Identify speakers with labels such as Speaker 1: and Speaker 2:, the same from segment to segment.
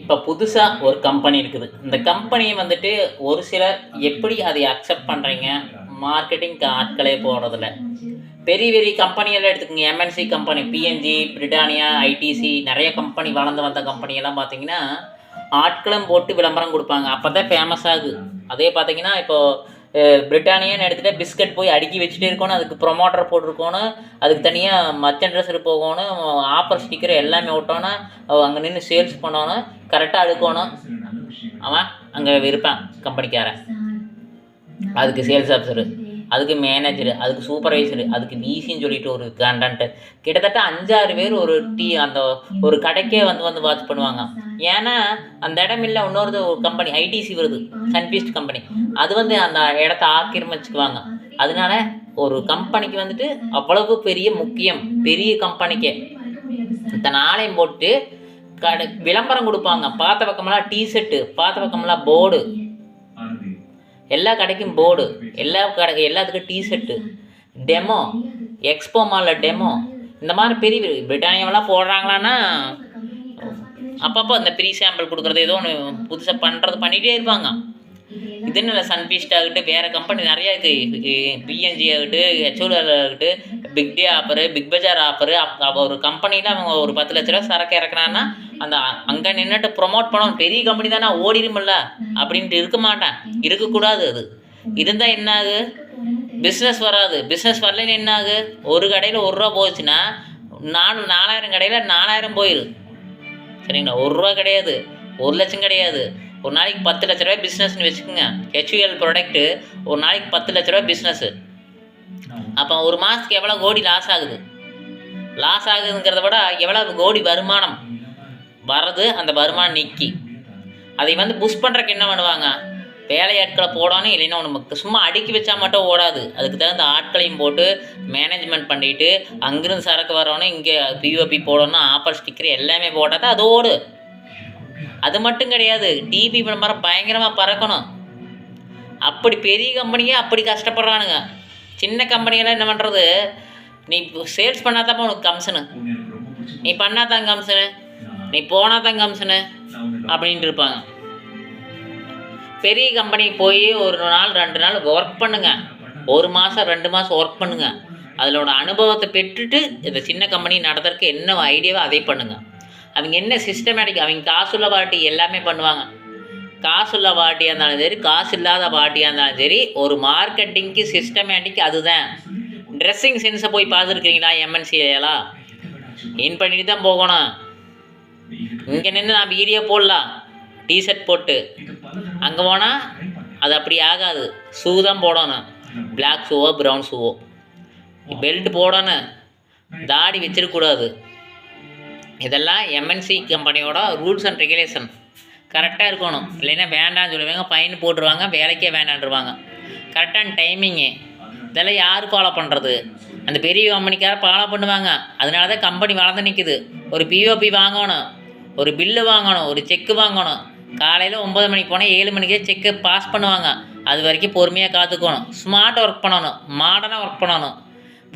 Speaker 1: இப்போ புதுசாக ஒரு கம்பெனி இருக்குது. இந்த கம்பெனியை வந்துட்டு ஒரு சிலர் எப்படி அதை அக்செப்ட் பண்ணுறீங்க மார்க்கெட்டிங்க்கு ஆட்களே போடுறதில்ல பெரிய பெரிய கம்பெனியெல்லாம் எடுத்துக்கோங்க. MNC company P and G Britannia ITC நிறைய கம்பெனி வளர்ந்து வந்த கம்பெனியெல்லாம் பார்த்தீங்கன்னா ஆட்களும் போட்டு விளம்பரம் கொடுப்பாங்க. அப்போ தான் ஃபேமஸ் ஆகுது. அதே பார்த்தீங்கன்னா இப்போது பிரிட்டானியான்னு எடுத்துகிட்டு பிஸ்கட் போய் அடுக்கி வச்சுட்டே இருக்கணும் அதுக்கு ப்ரொமோட்டர் போட்டிருக்கணும் அதுக்கு தனியாக மர்ச்சன்ட்ரஸர் போகணும் ஆஃபர் ஸ்டிக்கர் எல்லாமே ஒட்டணும் அங்கே நின்று சேல்ஸ் பண்ணணும் கரெக்டாக அடுக்கணும். அவன் அங்கே இருப்பான் கம்பெனிக்காரன் அதுக்கு சேல்ஸ் ஆஃபீஸரு அதுக்கு மேனேஜரு அதுக்கு சூப்பர்வைசரு அதுக்கு விசின்னு சொல்லிட்டு ஒரு கண்டன்ட்டு கிட்டத்தட்ட அஞ்சாறு பேர் ஒரு டீ அந்த ஒரு கடைக்கே வந்து வந்து வாட்ச் பண்ணுவாங்க. ஏன்னா அந்த இடம் இல்லை இன்னொருது ஒரு கம்பெனி ஐடிசி வருது சன்ஃபீஸ்ட் கம்பெனி அது வந்து அந்த இடத்த ஆக்கிரமிச்சுக்குவாங்க. அதனால ஒரு கம்பெனிக்கு வந்துட்டு அவ்வளவு பெரிய முக்கியம் பெரிய கம்பெனிக்கே இத்தனை ஆலயம் போட்டு கடை விளம்பரம் கொடுப்பாங்க. பார்த்த பக்கமெல்லாம் டிஷர்ட்டு பார்த்த பக்கமெல்லாம் போர்டு எல்லா கடைக்கும் போர்டு எல்லா கடை எல்லாத்துக்கும் டிஷர்ட்டு டெமோ எக்ஸ்போ மாலில் டெமோ இந்த மாதிரி பெரிய பிரிட்டானியாவெல்லாம் போடுறாங்களான்னா அப்பப்போ அந்த ப்ரீ சாம்பிள் கொடுக்குறது ஏதோ ஒன்று புதுசாக பண்ணுறது பண்ணிகிட்டே இருப்பாங்க. இதுன்னு இல்லை சன்ஃபீஸ்ட் ஆகிட்டு வேறு கம்பெனி நிறையா இருக்குது பிஎன்ஜி ஆகட்டும் ஹெச்ஓஎல் ஆகட்டும் big day offer Big Bazaar offer அப்போ ஒரு கம்பெனியில் அவங்க ஒரு பத்து லட்ச ரூபா சரக்கு இறக்குறான்னா அந்த அங்கே நின்றுட்டு ப்ரொமோட் பண்ணணும். பெரிய கம்பெனி தானே ஓடிடுமில்ல அப்படின்ட்டு இருக்க மாட்டேன். இருக்கக்கூடாது அது. இருந்தால் என்ன ஆகு? பிஸ்னஸ் வராது. பிஸ்னஸ் வரலன்னு என்ன ஆகு? ஒரு கடையில் ஒரு ரூபா போச்சுன்னா நாலு நாலாயிரம் கடையில் நாலாயிரம் போயிரு. சரிங்களா? ஒரு ரூபா கிடையாது. ஒரு லட்சம் கிடையாது. ஒரு நாளைக்கு பத்து லட்ச ரூபாய் பிஸ்னஸ்னு வச்சுக்கோங்க. ஹெச்யூஎல் ப்ராடக்ட்டு ஒரு நாளைக்கு பத்து லட்ச ரூபாய் பிஸ்னஸ்ஸு அப்போ ஒரு மாதத்துக்கு எவ்வளோ கோடி லாஸ் ஆகுது? லாஸ் ஆகுதுங்கிறத விட எவ்வளோ கோடி வருமானம்? வர்றது அந்த வருமானம் நிற்கி அதை வந்து புஷ் பண்ணுறக்கு என்ன பண்ணுவாங்க? வேலையாட்களை போடணும் இல்லைன்னா ஒன்று சும்மா அடுக்கி வச்சா மட்டும் ஓடாது. அதுக்கு தகுந்த ஆட்களையும் போட்டு மேனேஜ்மெண்ட் பண்ணிட்டு அங்கிருந்து சரக்கு வரணும் இங்கே பிஓபி போடணும் ஆப்பர் ஸ்டிக்கர் எல்லாமே போட்டால் தான் அது ஓடு. அது மட்டும் கிடையாது. டிபி விளம்பரம் பயங்கரமாக பறக்கணும். அப்படி பெரிய கம்பெனியே அப்படி கஷ்டப்படுறானுங்க. சின்ன கம்பெனியெல்லாம் என்ன பண்ணுறது நீ சேல்ஸ் பண்ணாதான் உனக்கு கமிஷனு நீ பண்ணாதான் கமிஷனு நீ போனாதான் கமிஷனு அப்படின்ட்டு இருப்பாங்க பெரிய கம்பெனி போய் ஒரு நாள் ரெண்டு நாள் ஒர்க் பண்ணுங்க. ஒரு மாதம் ரெண்டு மாதம் ஒர்க் பண்ணுங்க. அதிலோட அனுபவத்தை பெற்றுட்டு இந்த சின்ன கம்பெனி நடத்துறதுக்கு என்ன ஐடியாவோ அதை பண்ணுங்கள் அவங்க என்ன சிஸ்டமேட்டிக் அவங்க காசுள்ள பார்ட்டி எல்லாமே பண்ணுவாங்க. காசுள்ள பார்ட்டியாக இருந்தாலும் சரி காசு இல்லாத பார்ட்டியாக இருந்தாலும் சரி ஒரு மார்க்கெட்டிங்க்கு சிஸ்டமேட்டிக் அதுதான். ட்ரெஸ்ஸிங் சென்ஸை போய் பார்த்துருக்கீங்களா எம்என்சிலாம் இன் பண்ணிட்டு தான் போகணும். இங்கே நின்று நான் வீடியோ போடலாம். டிஷர்ட் போட்டு. அங்கே போனால் அது அப்படி ஆகாது. ஷூ தான் போடணும். பிளாக் ஷூவோ ப்ரௌன் ஷூவோ பெல்ட் போடணும். தாடி வச்சிடக்கூடாது இதெல்லாம் எம்என்சி கம்பெனியோட ரூல்ஸ் அண்ட் ரெகுலேஷன் கரெக்டாக இருக்கணும். இல்லைன்னா வேண்டாம்னு சொல்லுவாங்க ஃபைன் போட்டுருவாங்க வேலைக்கே வேண்டான்ருவாங்க. கரெக்டான டைமிங்கு இதெல்லாம் யார் ஃபாலோ பண்ணுறது அந்த பெரிய கம்பெனிக்கார ஃபாலோ பண்ணுவாங்க. அதனால தான் கம்பெனி வளர்ந்து நிற்குது ஒரு பிஓபி வாங்கணும். ஒரு பில்லு வாங்கணும் ஒரு செக்கு வாங்கணும். காலையில் ஒம்பது மணிக்கு போனால் ஏழு மணிக்கே செக்கு பாஸ் பண்ணுவாங்க. அது வரைக்கும் பொறுமையாக காத்துக்கணும். ஸ்மார்ட் ஒர்க் பண்ணணும். மாடர்னாக ஒர்க் பண்ணணும்.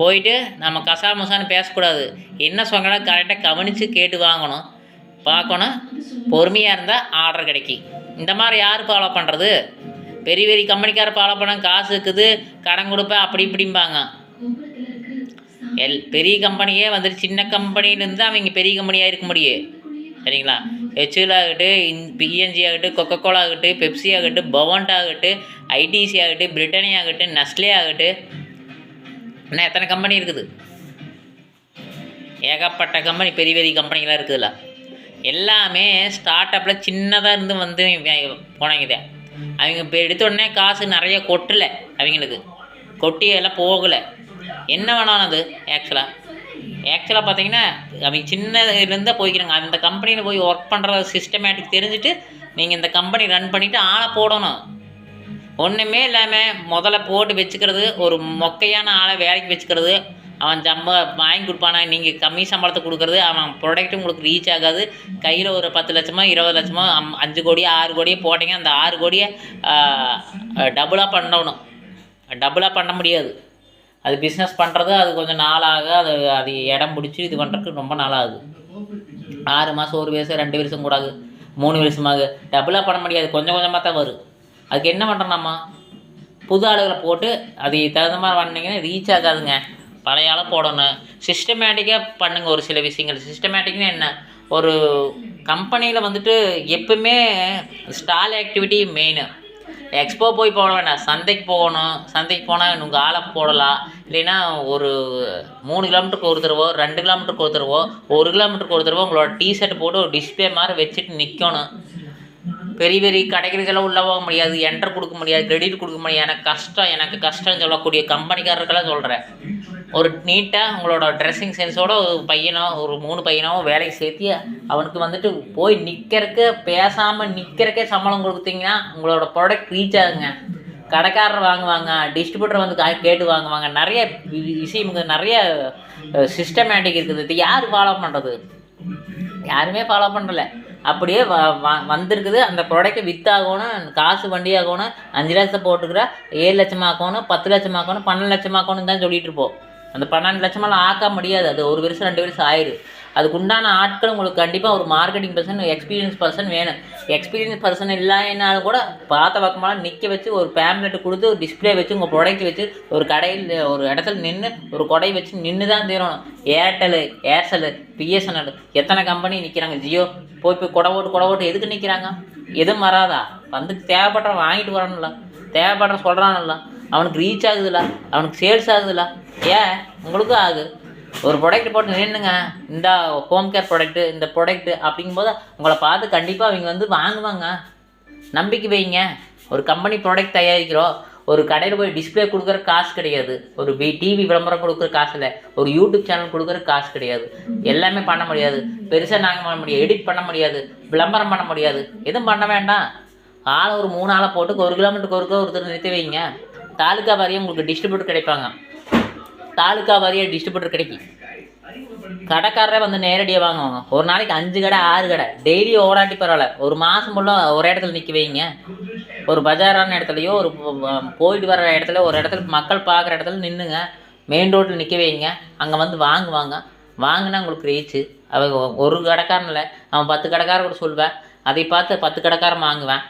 Speaker 1: போயிட்டு நம்ம கசா முசான்னு பேசக்கூடாது. என்ன சொன்னாலும் கரெக்டாக கவனித்து கேட்டு வாங்கணும். பார்க்கணும். பொறுமையாக இருந்தால் ஆர்டர் கிடைக்கும். இந்த மாதிரி யார் ஃபாலோ பண்ணுறது பெரிய பெரிய கம்பெனிக்கார ஃபாலோ பண்ண காசு இருக்குது கடன் கொடுப்பேன் அப்படி இப்படிம்பாங்க. எல் பெரிய கம்பெனியே வந்துட்டு சின்ன கம்பெனிலேருந்து அவங்க பெரிய கம்பெனியாக இருக்க முடியும். சரிங்களா? ஹெச்எல் ஆகட்டும் பிஎன்ஜி ஆகட்டும் கொக்கோ கோலா ஆகட்டும் பெப்சி ஆகட்டும் பவண்ட் ஆகட்டும் ஐடிசி ஆகட்டும் பிரிட்டனி ஆகட்டும் நெஸ்லே ஆகட்டும் இன்னும் எத்தனை கம்பெனி இருக்குது? ஏகப்பட்ட கம்பெனி பெரிய பெரிய கம்பெனிகளாக இருக்குதுல்ல எல்லாமே ஸ்டார்ட் அப்பில் சின்னதாக இருந்து வந்து போனாங்க அவங்க இப்போ எடுத்த உடனே காசு நிறைய கொட்டலை அவங்களுக்கு. கொட்டி எல்லாம் போகலை. என்ன வேணாலும் அது ஆக்சுவலாக ஆக்சுவலாக பார்த்தீங்கன்னா அவங்க சின்னதுலேருந்தே போய்க்கிறாங்க. அந்த கம்பெனியில் போய் ஒர்க் பண்ணுற சிஸ்டமேட்டிக் தெரிஞ்சுட்டு நீங்கள் இந்த கம்பெனி ரன் பண்ணிவிட்டு ஆளை போடணும். ஒன்றுமே இல்லாமல் முதல்ல போட்டு வச்சுக்கிறது ஒரு மொக்கையான ஆளை வேலைக்கு வச்சுக்கிறது அவன் சம்ப வாங்கி கொடுப்பானா நீங்கள் கம்மி சம்பளத்தை கொடுக்குறது அவன் ப்ராடக்ட்டும் உங்களுக்கு ரீச் ஆகாது. கையில் ஒரு பத்து லட்சமோ இருபது லட்சமோ அம் அஞ்சு கோடியோ ஆறு கோடியோ போட்டிங்க அந்த ஆறு கோடியை டபுளாக பண்ணணும். டபுளாக பண்ண முடியாது. அது பிஸ்னஸ் பண்ணுறது அது கொஞ்சம் நாளாக அது அது இடம் பிடிச்சி இது பண்ணுறதுக்கு ரொம்ப நாளாகுது. ஆறு மாதம் ஒரு வருஷம் ரெண்டு வருஷம் கூடாது மூணு வருஷமாக டபுளாக பண்ண முடியாது. கொஞ்சம் கொஞ்சமாக தான் வரும். அதுக்கு என்ன பண்ணுறோம்மா புது ஆளுகளை போட்டு அது தகுந்த மாதிரி பண்ணிங்கன்னா ரீச் ஆகாதுங்க. பழைய ஆளை போடணும். சிஸ்டமேட்டிக்காக பண்ணுங்கள் ஒரு சில விஷயங்கள். சிஸ்டமேட்டிக்னா என்ன? ஒரு கம்பெனியில் வந்துட்டு எப்பவுமே ஸ்டால் ஆக்டிவிட்டி மெயினு எக்ஸ்போ போய் போட வேண்டாம் சந்தைக்கு போகணும். சந்தைக்கு போனால் உங்கள் ஆளை போடலாம். இல்லைன்னா ஒரு மூணு கிலோமீட்டருக்கு ஒரு தடவோ ரெண்டு கிலோமீட்டருக்கு ஒரு தடவோ ஒரு கிலோமீட்டருக்கு ஒரு தடவோ உங்களோட டிஷர்ட் போட்டு ஒரு டிஸ்பிளே மாதிரி வச்சுட்டு நிற்கணும் பெரிய பெரிய கடைகளுக்கெல்லாம் உள்ள போக முடியாது என்டர் கொடுக்க முடியாது கிரெடிட் கொடுக்க முடியாது. எனக்கு கஷ்டம் எனக்கு கஷ்டம்னு சொல்லக்கூடிய கம்பெனிக்காரருக்கெல்லாம் சொல்கிறேன் ஒரு நீட்டாக உங்களோட ட்ரெஸ்ஸிங் சென்ஸோட ஒரு பையனோ ஒரு மூணு பையனோ வேலைக்கு சேர்த்தி அவனுக்கு வந்துட்டு போய் நிற்கிறக்கு பேசாமல் நிற்கிறக்கே சம்பளம் கொடுத்தீங்கன்னா உங்களோட ப்ராடக்ட் ரீச் ஆகுங்க. கடைக்காரர் வாங்குவாங்க டிஸ்ட்ரிபியூட்டர் வந்து கா- கேட்டு வாங்குவாங்க. நிறைய வி- விஷயம் நிறைய சிஸ்டமேட்டிக் இருக்குது. இது யார் ஃபாலோ பண்ணுறது யாருமே ஃபாலோ பண்ணல அப்படியே வ வ- வந்திருக்குது. அந்த ப்ராடக்ட்டை வித்தாகணும் காசு வண்டி ஆகணும் அஞ்சு லட்சம் போட்டுக்கிற ஏழு லட்சமாக்கணும் பத்து லட்சமாக்கணும் பன்னெண்டு லட்சமாக்கணும் தான் சொல்லிகிட்டு இருப்போம். அந்த பன்னெண்டு லட்சமெல்லாம் ஆக்க முடியாது. அது ஒரு வருஷம் ரெண்டு வருஷம் ஆயிடும் அதுக்கு உண்டான ஆட்கள் உங்களுக்கு கண்டிப்பாக ஒரு மார்க்கெட்டிங் பர்சன் எக்ஸ்பீரியன்ஸ் பர்சன் வேணும். எக்ஸ்பீரியன்ஸ் பர்சன் இல்லைனாலும் கூட பார்த்த பக்கமெல்லாம் நிற்க வச்சு ஒரு பேம்லெட் கொடுத்து ஒரு டிஸ்ப்ளே வச்சு உங்கள் ப்ராடக்ட் வச்சு ஒரு கடையில் ஒரு இடத்துல நின்று ஒரு கொடை வச்சு நின்று தான் தீரணும் ஏர்டெல் ஏர்செல் பிஎஸ்என்எல் எத்தனை கம்பெனி நிற்கிறாங்க ஜியோ. போய் போய் கொடை ஓட்டு கொடை ஓட்டு எதுக்கு நிற்கிறாங்க எதுவும் வராதா? வந்து தேவைப்படுற வாங்கிட்டு வரணும்ல தேவைப்படுற சொல்கிறான்ல அவனுக்கு ரீச் ஆகுதுல. அவனுக்கு சேல்ஸ் ஆகுதுல்ல ஏன்? உங்களுக்கும் ஆகுது ஒரு ப்ராடக்ட் போட்டு நின்றுங்க இந்த ஹோம் கேர் ப்ராடக்ட்டு இந்த ப்ராடக்ட்டு அப்படிங்கும்போது உங்களை பார்த்து கண்டிப்பாக அவங்க வந்து வாங்குவாங்க. நம்பிக்கை வைங்க. ஒரு கம்பெனி ப்ராடக்ட் தயாரிக்கிறோம். ஒரு கடையில் போய் டிஸ்பிளே கொடுக்குற காசு கிடையாது. ஒரு பி டிவி விளம்பரம் கொடுக்குற காசு இல்லை. ஒரு யூடியூப் சேனல் கொடுக்குற காசு கிடையாது. எல்லாமே பண்ண முடியாது. பெருசாக நாங்கள் பண்ண முடியாது. எடிட் பண்ண முடியாது. விளம்பரம் பண்ண முடியாது. எதுவும் பண்ண வேண்டாம். ஆளை ஒரு மூணு ஆளை போட்டு ஒரு கிலோமீட்டருக்கு ஒருக்க ஒருத்தர் நிறுத்தி வைங்க. தாலுக்கா வாரியம் உங்களுக்கு டிஸ்ட்ரிபியூட் கிடைப்பாங்க. தாலுக்கா வாரியாக டிஸ்ட்ரிபியூட்டர் கிடைக்கும் கடைக்காரரே வந்து நேரடியாக வாங்குவாங்க. ஒரு நாளைக்கு அஞ்சு கடை ஆறு கடை. டெய்லி ஓடாட்டி பரவாயில்ல. ஒரு மாதம் ஃபுல்லாக ஒரு இடத்துல நிற்க வைங்க. ஒரு பஜாரான இடத்துலையோ ஒரு போயிட்டு வர இடத்துல ஒரு இடத்துல மக்கள் பார்க்குற இடத்துல நின்றுங்க மெயின் ரோட்டில் நிற்க வைங்க. அங்கே வந்து வாங்குவாங்க. வாங்கினா உங்களுக்கு ரீச்சு அவங்க ஒரு கடைக்காரன் இல்லை. அவன் பத்து கடைக்காரன் கூட சொல்வேன் அதை பார்த்து பத்து கடைக்காரன் வாங்குவேன்.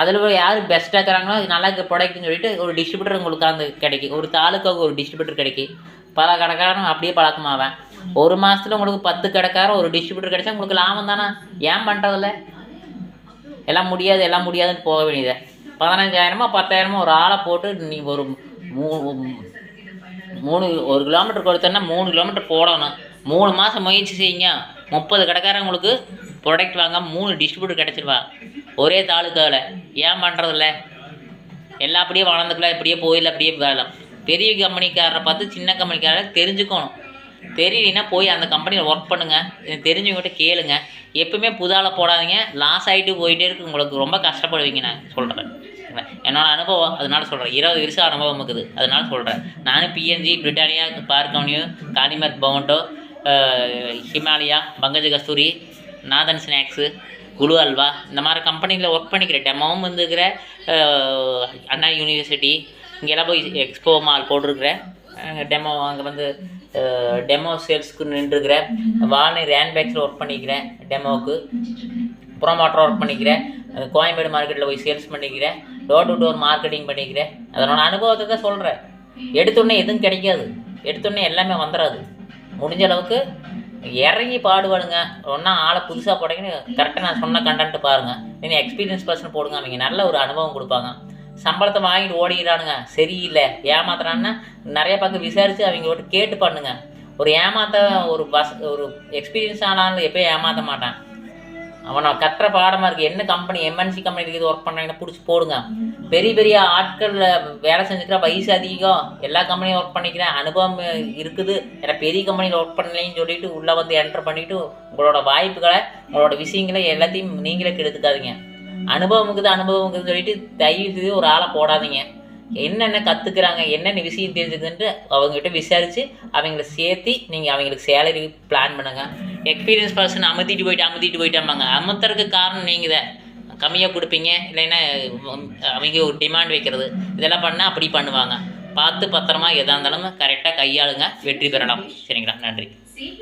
Speaker 1: அதில் யார் பெஸ்ட்டாக இருக்கிறாங்களோ அது நல்லா ப்ராடக்ட்னு சொல்லிட்டு ஒரு டிஸ்ட்ரிபியூட்டர் உங்களுக்கு அந்த கிடைக்கும் ஒரு தாலுக்காவுக்கு ஒரு டிஸ்ட்ரிபியூட்டர் கிடைக்கும் பல கடைக்காரன் அப்படியே பழக்கமாவேன் ஒரு மாதத்துல உங்களுக்கு பத்து கடைக்காரன் ஒரு டிஸ்ட்ரிபியூட்டர் கிடைச்சா உங்களுக்கு லாபம் தானே? ஏன் பண்ணுறதில்ல எல்லாம் முடியாது எல்லாம் முடியாதுன்னு போக வேண்டியது. பதினஞ்சாயிரமோ பத்தாயிரமோ ஒரு ஆளை போட்டு நீ ஒரு மூணு மூணு ஒரு கிலோமீட்டர் கொடுத்தோன்னா மூணு கிலோமீட்டர் போடணும். மூணு மாதம் முயற்சி செய்யுங்க. முப்பது கடைக்காரங்களுக்கு ப்ராடக்ட் வாங்க மூணு டிஸ்ட்ரிபியூட்டர் கிடச்சிருவா. ஒரே தாலுக்காவில் ஏன் பண்ணுறதில்ல எல்லாம் அப்படியே வளர்ந்துக்கலாம் இப்படியே போயிடல அப்படியே வேலை. பெரிய கம்பெனிக்காரரை பார்த்து சின்ன கம்பெனிக்காரரை தெரிஞ்சுக்கணும். தெரியலனா போய் அந்த கம்பெனியில் ஒர்க் பண்ணுங்கள் தெரிஞ்சவங்ககிட்ட கேளுங்க. எப்பவுமே புதால போடாதீங்க. லாஸ் ஆகிட்டு போயிட்டே இருக்கு. உங்களுக்கு ரொம்ப கஷ்டப்படுவீங்க நான் சொல்கிறேன் என்னோட அனுபவம் அதனால சொல்கிறேன் இருபது வருஷம் அனுபவம் இருக்குது. அதனால சொல்கிறேன் நானும் P N G Britannia Park Avenue Calimere Bovonto Himalaya பங்கஜ கஸ்தூரி நாதன் ஸ்நாக்ஸு குழு அல்வா. இந்த மாதிரி கம்பெனியில் ஒர்க் பண்ணிக்கிறேன் டெமோவும் வந்துருக்கிற அண்ணா யூனிவர்சிட்டி இங்கெல்லாம் போய் எக்ஸ்போ மால் போட்டிருக்கிறேன் டெமோ அங்கே வந்து டெமோ சேல்ஸ்க்கு நின்றுருக்கிறேன் வால்னி ரேன் பேக்ஸில் ஒர்க் பண்ணிக்கிறேன் டெமோவுக்கு ப்ரோமோட்டர் ஒர்க் பண்ணிக்கிறேன் கோயம்பேடு மார்க்கெட்டில் போய் சேல்ஸ் பண்ணிக்கிறேன் டோர் டு டோர் மார்க்கெட்டிங் பண்ணிக்கிறேன் அதனோட அனுபவத்தை தான் சொல்கிறேன் எடுத்தோடனே எதுவும் கிடைக்காது. எடுத்தோடனே எல்லாமே வந்துடாது. முடிஞ்ச அளவுக்கு இறங்கி பாடுவானுங்க. ஒன்றா ஆளை புதுசாக போட்டீங்கன்னு கரெக்டாக நான் சொன்ன கண்டென்ட் பாருங்கள் நீங்கள் எக்ஸ்பீரியன்ஸ் பர்சன் போடுங்க அவங்க. நல்ல ஒரு அனுபவம் கொடுப்பாங்க. சம்பளத்தை வாங்கிட்டு ஓடிக்கிறானுங்க சரியில்லை. ஏமாத்துறான்னா நிறைய பக்கம் விசாரித்து அவங்க விட்டு கேட்டு பண்ணுங்க. ஒரு ஏமாத்த ஒரு பஸ் ஒரு எக்ஸ்பீரியன்ஸ் ஆனாலும் எப்போயும் ஏமாற்ற மாட்டேன். அவனை கற்ற பாடமாக இருக்குது என்ன கம்பெனி எம்என்சி கம்பெனிக்கு இது ஒர்க் பண்ணுறாங்கன்னு பிடிச்சி போடுங்க. பெரிய பெரிய ஆட்கள் வேலை செஞ்சுக்கிற வயசு அதிகம். எல்லா கம்பெனியும் ஒர்க் பண்ணிக்கிறேன். அனுபவம் இருக்குது. ஏன்னா பெரிய கம்பெனியில் ஒர்க் பண்ணலைன்னு சொல்லிட்டு உள்ளே வந்து என்டர் பண்ணிவிட்டு உங்களோட வாய்ப்புகளை உங்களோட விஷயங்களை எல்லாத்தையும் நீங்களே கெடுத்துக்காதீங்க. அனுபவம் இருக்குது அனுபவம் இருக்குதுன்னு சொல்லிட்டு தயவு செய்து ஒரு ஆளை போடாதீங்க. என்னென்ன கற்றுக்குறாங்க என்னென்ன விஷயம் தெரிஞ்சுக்குதுன்ட்டு அவங்ககிட்ட விசாரித்து அவங்கள சேர்த்து நீங்கள் அவங்களுக்கு சேலரி பிளான் பண்ணுங்கள் எக்ஸ்பீரியன்ஸ் பர்சன் அமுத்திட்டு போயிட்டு அமுத்திட்டு போயிட்டாம்பாங்க அமுத்துறதுக்கு காரணம் நீங்கள் தான் கம்மியாக கொடுப்பீங்க இல்லைன்னா அவங்க ஒரு டிமாண்ட் வைக்கிறது. இதெல்லாம் பண்ணால் அப்படி பண்ணுவாங்க. பார்த்து பத்திரமா எதாக இருந்தாலும் கரெக்டாக கையாளுங்க வெற்றி பெறலாம். சரிங்களா? நன்றி.